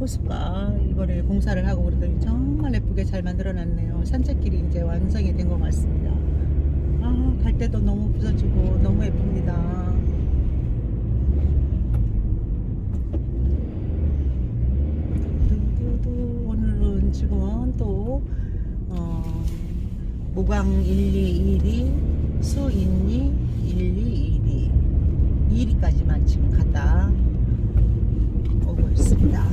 호수가 이거를 공사를 하고 그러더니 정말 예쁘게 잘 만들어 놨네요. 산책길이 이제 완성이 된 것 같습니다. 아, 갈 때도 너무 부서지고 너무 예쁩니다. 오늘은 지금 또 어, 모강 122, 수인리 122, 2리까지만 지금 갔다 오고 있습니다.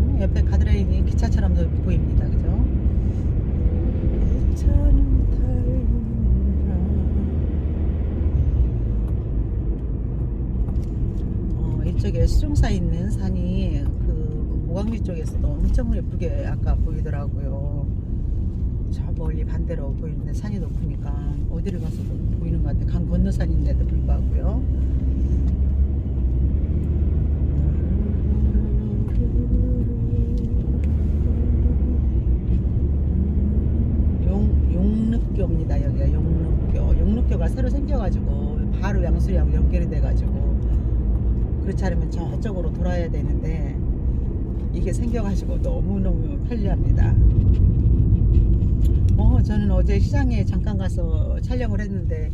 음, 옆에 가드레인이 기차처럼도 보입니다. 그죠? 어, 이쪽에 수종사 있는 산이 그 모강리 쪽에서도 엄청 예쁘게 아까 보이더라고요. 저 멀리 반대로 보이는데 산이 높으니까 어디를 가서도 보이는 것 같아요. 강 건너 산인데도 불구하고요. 용릉교가 새로 생겨가지고 바로 양수리하고 연결이 돼가지고 그렇지 않으면 저쪽으로 돌아야 되는데 이게 생겨가지고 너무너무 편리합니다. 어, 저는 어제 시장에 잠깐 가서 촬영을 했는데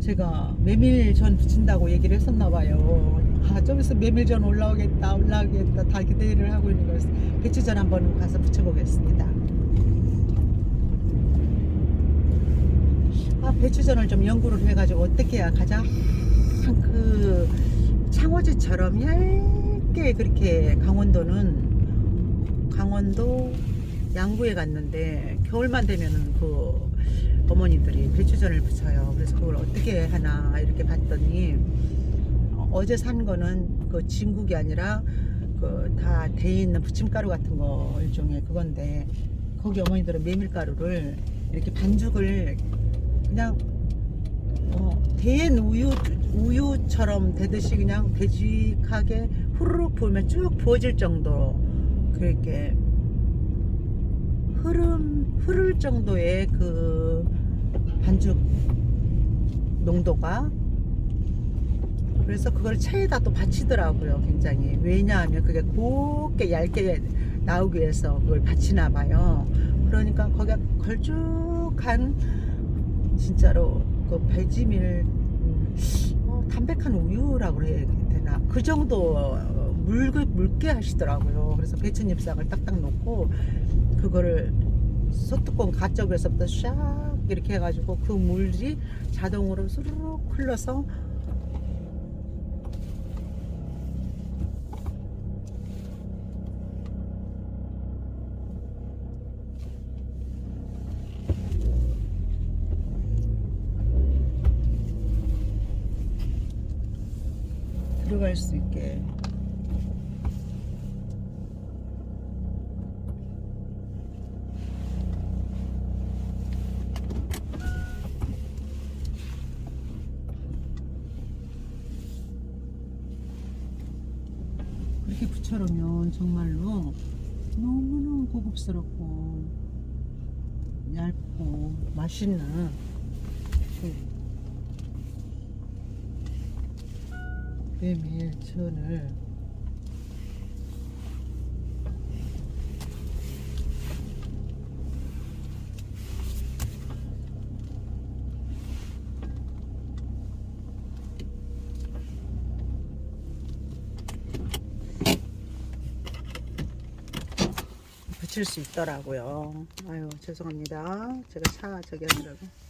제가 메밀전 붙인다고 얘기를 했었나 봐요. 아, 좀 있으면 메밀전 올라오겠다, 올라오겠다 다 기대를 하고 있는 거였어요. 배추전 한번 가서 붙여보겠습니다. 아, 배추전을 좀 연구를 해가지고 어떻게 해야 가장 그 창호지처럼 얇게 그렇게 강원도는 강원도 양구에 갔는데 겨울만 되면은 그 어머니들이 배추전을 부쳐요. 그래서 그걸 어떻게 하나 이렇게 봤더니 어, 어제 산 거는 그 진국이 아니라 그 다 돼 있는 부침가루 같은 거 일종의 그건데 거기 어머니들은 메밀가루를 이렇게 반죽을 그냥 어, 된 우유 우유처럼 되듯이 그냥 되직하게 후루룩 부으면 쭉 부어질 정도로 그렇게 흐름 흐를 정도의 그 반죽 농도가. 그래서 그걸 체에다 또 받치더라고요 굉장히. 왜냐하면 그게 곱게 얇게 나오기 위해서 그걸 받치나 봐요. 그러니까 거기가 걸쭉한 진짜로 그 배지밀 음, 어, 담백한 우유라고 해야 되나? 그 정도 어, 묽, 묽게 하시더라고요. 그래서 배추잎싹을 딱딱 놓고 그거를 소뚜껑 가쪽에서부터 샥 이렇게 해가지고 그 물이 자동으로 수르륵 흘러서 들어갈 수 있게. 그렇게 붙여놓으면 정말로 너무너무 고급스럽고 얇고 맛있는 그 메밀전을 붙일 수 있더라고요. 아유 죄송합니다. 제가 차 저기 하느라고.